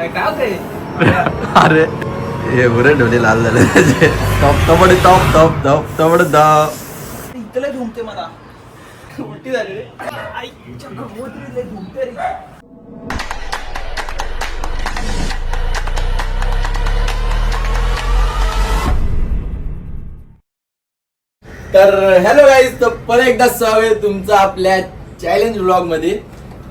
अरे हे बुरे डोले लाल झाले. टॉप टपड टॉप टॉप टॉप इथले झुमते मला. उलटी झाली रे. आईच्या झुमते रे. तर हॅलो गाईज तर परत एकदा स्वागत तुमचं आपल्या चॅलेंज ब्लॉगमध्ये.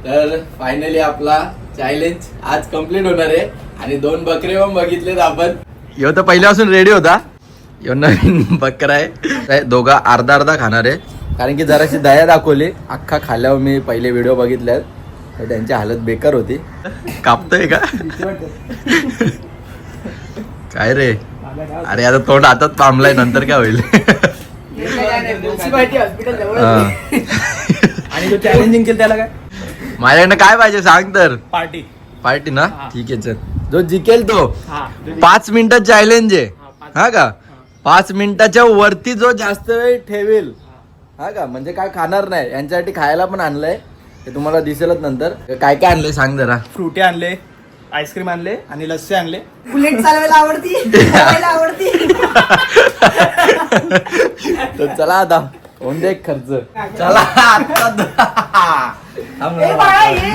तर फायनली आपला चॅलेंज आज कंप्लीट होणार आहे. आणि दोन बकरे पण बघितलेत आपण. यो तर पहिल्यापासून रेडी होता. यो नवीन बकरा आहे. दोघा अर्धा अर्धा खाणार आहे. कारण की जराशी दया दाखवली. अख्खा खाल्यावर मी पहिले व्हिडिओ बघितल्यात. तर त्यांची हालत बेकार होती. कापतोय का? काय रे? अरे आता तोंड हातात पामलाय नंतर काय होईल. आणि तो चॅलेंजिंग केलं त्याला काय? माझ्याकडनं काय पाहिजे सांग तर. पार्टी. पार्टी ना? हा. ठीक आहे चल. जो जिंकेल तो. हा. पाच मिनिटं चॅलेंज आहे. हा, पाच- हा का? पाच मिनिटाच्या वरती जो जास्त वेळ ठेवेल. हा का? म्हणजे काय खाणार नाही. यांच्यासाठी खायला पण आणलंय. ते तुम्हाला दिसेलच नंतर. काय काय आणलंय सांग जरा. फ्रुटे आणले आईस्क्रीम आणले आणि लस्सी आणले. बुलेट चालवायला आवडती. चालवायला आवडती. तर चला आता. होऊन दे खर्च चला आता थांब ए. बाळा ये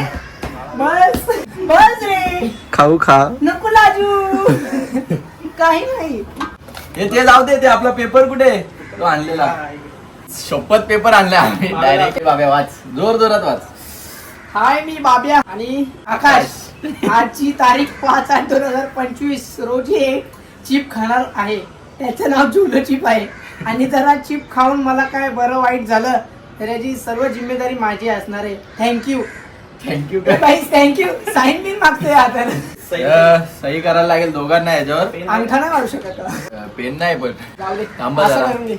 बस बस रे खाऊ खा नको लाजू काही नाही हे ते जाऊ दे ते आपला पेपर कुठे? तो आणलेला शपथ पेपर आणलाय आम्ही डायरेक्ट बाबा वाच जोर जोरात वाच हाय मी बाब्या आणि आकाश आजची तारीख पाच आठ दोन हजार पंचवीस. रोजी एक चिप खाणार आहे. त्याचं नाव जुलं चिप आहे. आणि जरा चिप खाऊन मला काय बरं वाईट झालं तर याची सर्व जिम्मेदारी माझी असणार आहे. Thank you thank you thank you sign बिन मागतोय आता. सही. करायला लागेल दोघांना याच्यावर. अंगठा नाही मारू शकत. अं, पेन नाही पण जाऊ दे. थांबा असं जरा. करून घे.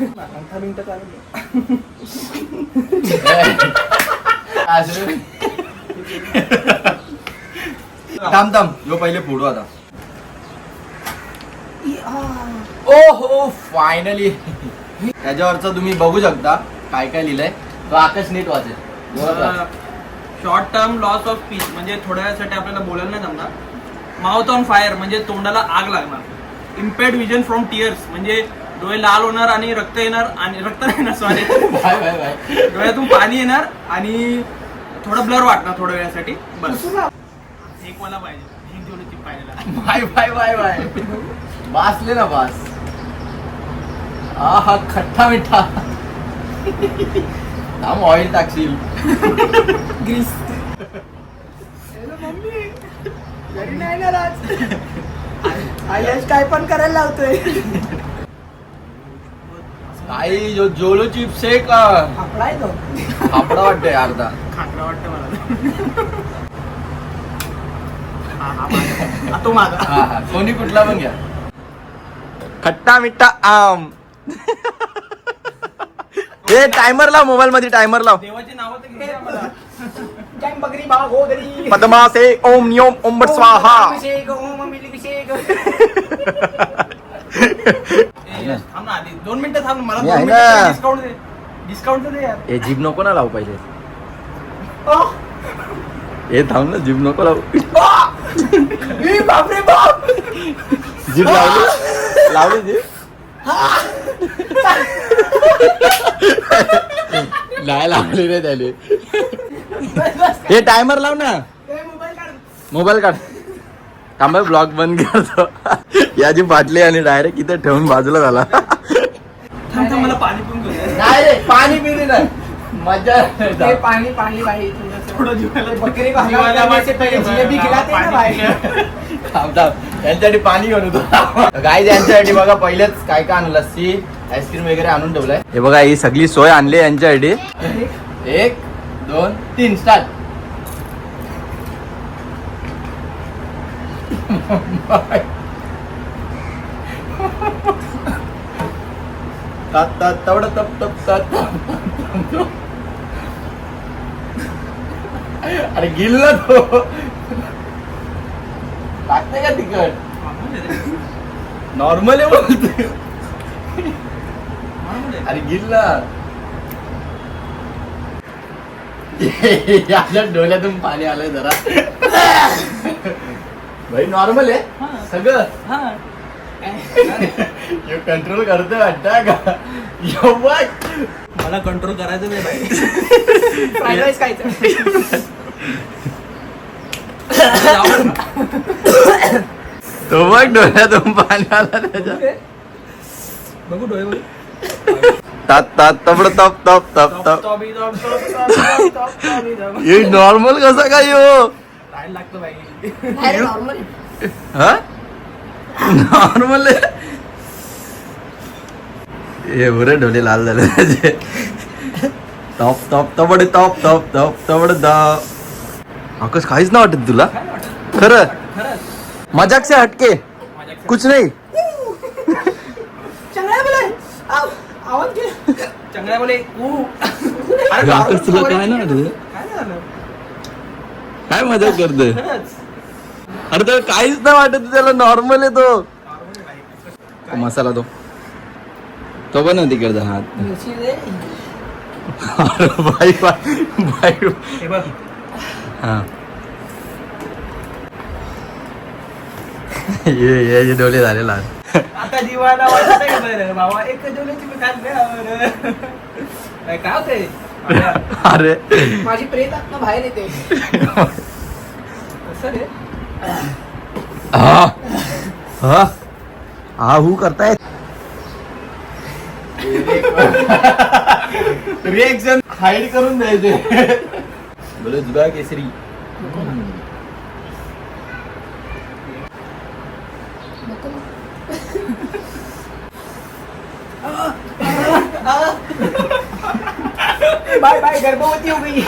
अंगठा बिंगठा चालू दे. असं. थांब थांब. यो पहिले फोडू आता. ओ हो फायनली त्याच्यावरचं तुम्ही बघू शकता काय काय लिहिलंय. तो आकाश नीट वाचेल. Short term loss of speech म्हणजे थोड्या वेळासाठी आपल्याला बोलायला नाही जमणार. माउथ ऑन फायर म्हणजे तोंडाला आग लागणार. इम्पेड विजन फ्रॉम टिअर्स म्हणजे डोळे लाल होणार आणि रक्त येणार आणि रक्त नाही येणार सॉरी बाय बाय बाय. डोळ्यातून पाणी येणार आणि थोडं ब्लर वाटणार थोड्या वेळासाठी. बस. पुसू. एक मला पाहिजे. एक पाहिजे बाय बाय बाय बाय. बासले ना बास. हा खट्टा मिठा. थांब ऑइल टाकशील. ग्रीस. Hello mummy. घरी नाही ना आज आयश काय पण करायला लावतोय. काही जो जोलो चिप्स आहे का? आपला आहे तो. फापडा वाटतोय अर्धा. खाकरा वाटतं मला. हा, हा, माझा. हा, तो माझा हा हा कोणी कुठला पण घ्या. खट्टा मिठा आम. हे टायमर लाव मोबाईल मध्ये टायमर लाव पद्मा से ओम नियोम ओम बट स्वाहा. दोन मिनिटं थांब मला मी दोन आहे मिनिटं ना. डिस्काउंट दे. डिस्काउंट दे यार. हे जीभ नको ना लावू पहिले. ओ, हे थांब ना जीभ नको लावू. बापरे बाप. जीभ लावली. लावली जीभ नाही लावली रे त्याने. हे टायमर लाव ना. मोबाईल काढ मोबाईल काढ. थांबा ब्लॉग बंद करतो. याची बाटली आणि डायरेक्ट इथे ठेवून बाजूला झाला. थांब थांब मला पाणी. नाही रे पाणी पिली नाही. मजा ते पाणी पाणी थोडंसं. थोडं जीवाला बकरी जिलेबी हा, खिलाते ना पिऊया. थांब थांब यांच्यासाठी पाणी घेऊन होतो काय यांच्यासाठी बघा पहिलेच काय काय आणलं? लस्सी आईस्क्रीम वगैरे आणून ठेवलंय. हे बघा ही सगळी सोय आणली यांच्यासाठी. एक दोन तीन स्टार्ट तात तवड तात तप, तप, तप. अरे गिल्ला तो. लागतंय का तिकट नॉर्मल आहे बोलते अरे गिल्ला याच्या डोळ्यातून पाणी आलंय जरा. भाई नॉर्मल आहे. हा. सगळं. हा. कंट्रोल करतोय वाटतं का? यो. मला कंट्रोल करायचं नाही फ्राईड राईस खायचं. तो बघ डोळ्यातून पाणी आला त्याच्या बघू डोळे बघू. तात तात तबड तप तप तप टॉप, तप टॉप, इथं, टॉप, टॉप, टॉप, टॉप, इथं. हे नॉर्मल कसा काय हो नॉर्मल हा नॉर्मल हे बरे डोले लाल झाले त्याचे टॉप टॉप तबड टॉप टॉप टॉप तबड दप आकाश काहीच नाही वाटत तुला. खरं? खरंच मजाक से हटके कुछ नाही. आकाश तुला काय वाटत? काय मजाक करतोय? अरे तर काहीच नाही वाटत त्याला नॉर्मल आहे तो. मसाला तो. तो पण तिकडचा हात. बाई बाई बाई. हे. बघ हा ये ये ये डोले झाले लाल आता जीवाला वाटत बरं? बाबा एक जेवणाची मी खाल्ले काय काय होते अरे. माझी प्रेत आत्मा बाहेर येते. कसं रे? हा. हा. हा हू करताय? रिएक्शन हाईड करून द्यायचे. बोले जुगा केसरी बाय बाय गर्भवती हो गई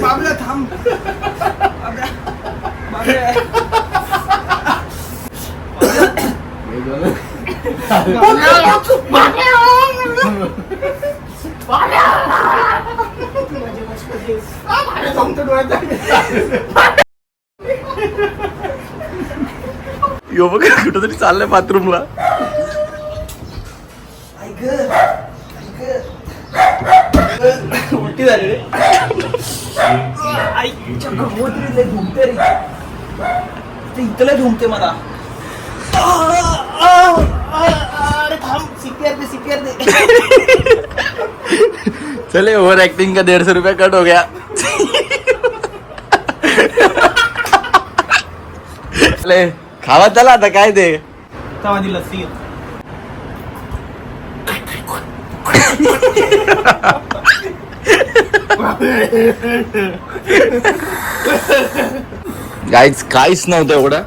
बाबल्या थांब बाबल्या बाबल्या यो बघ कुठं तरी चाललंय बाथरूमला. उलटी झाली रे. आई गंगोत्री लय घुमते रे. ते इथलं झुमते मला. अरे थांब सीपीआर दे सीपीआर दे. चले ओव्हर एक्टिंग का डेढ़ सौ रुपया कट हो गया। चले खावा चला आता काय ते? माझी लस्सी. गाईच काहीच नव्हतं एवढं.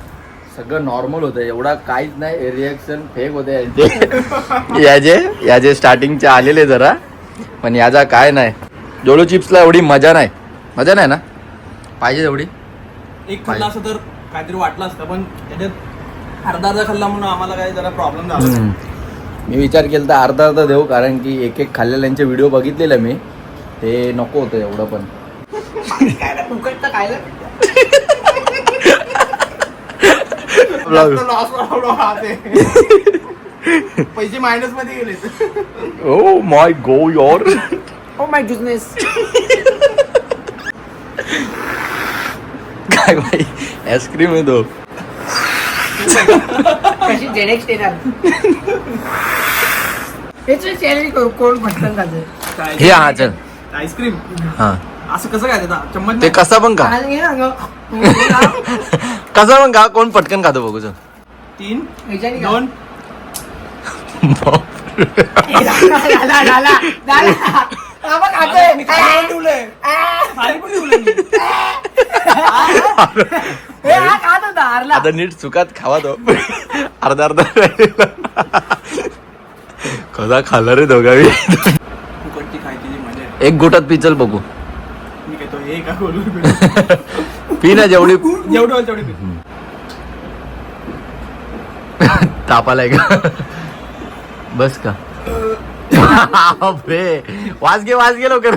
सगळं नॉर्मल होतं. एवढा काहीच नाही रिएक्शन फेक होते यांचे. याचे याचे स्टार्टिंगचे आलेले जरा. पण याचा काय नाही. जोडो चिप्सला एवढी मजा नाही. मजा नाही ना? पाहिजे एवढी? एक खाल्ला असं तर काहीतरी वाटलं असतं पण त्याच्यात अर्धा अर्धा खाल्ला म्हणून आम्हाला काय जरा प्रॉब्लेम झाला. मी विचार केला तर अर्धा अर्धा देऊ कारण की एक एक खाल्लेल्यांचे व्हिडिओ बघितलेले मी. ते नको होतं एवढं पण. लॉस पैसे मायनसमध्ये गेले. Oh my go your oh my goodness काय भाई? आईस्क्रीम आहे तो. कशी जेनेक्स येणार? हेच चॅलेंज करू कोण पटकन खाते? हे हा चल. आईस्क्रीम हा. असं कसं काय देता चम्मच ते? कसा पण खा. घे ना ग. कसा पण खा कोण पटकन खातो बघू चल. तीन. दोन झाला, झाला, झाला, झाला. हा बघ, खातोय. मी खाली पण ठेवलंय खाली पण ठेवलंय मी. ए, हा खात होता हारला आता नीट चुकात खावा तो अर्धा अर्धा राहिलेला. कसा खाल्ला रे दोघावी फुकटची खायची जी मजा आहे एक गोटात पिचल बघू मी घेतो हे का करू पी ना जेवढी जेवढं होईल तेवढी पी. तापालाय का बस का? बापरे. वास घे वास घे लवकर.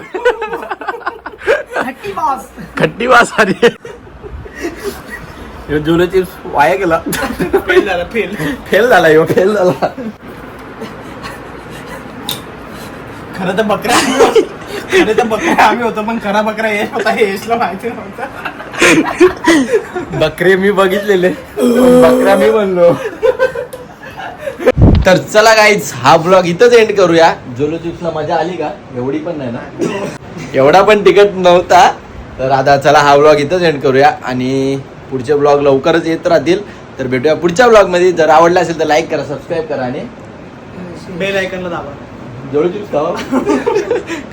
खट्टी वास. आली जुले चिप्स वाया गेला. फेल झाला फेल. फेल झाला यो फेल झाला. खरं तर बकऱ्या अरे तर बकरा आम्ही होतो पण खरा बकरा हे होता हे यशला माहिती नव्हतं. बकरे मी बघितलेले. बकरा मी बनलो. तर चला गाईज हा ब्लॉग इथंच एंड करूया. जोलो चिप्सला मजा आली का? एवढी पण नाही ना? एवढा पण तिकट नव्हता. तर आता चला हा ब्लॉग इथंच एंड करूया आणि पुढचे ब्लॉग लवकरच येत राहतील. तर भेटूया पुढच्या ब्लॉगमध्ये. जर आवडला असेल तर लाईक करा सबस्क्राईब करा आणि बेल ऐकनला दाबा. जोलो चिप्स खावा?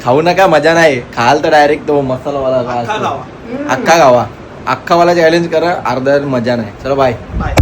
खाऊ नका मजा नाही. खाल तर डायरेक्ट तो मसालावाला अख्खा असतो. गावा. अख्खा गावा. अख्खावाला चॅलेंज करा अर्धा मजा नाही. चलो बाय बाय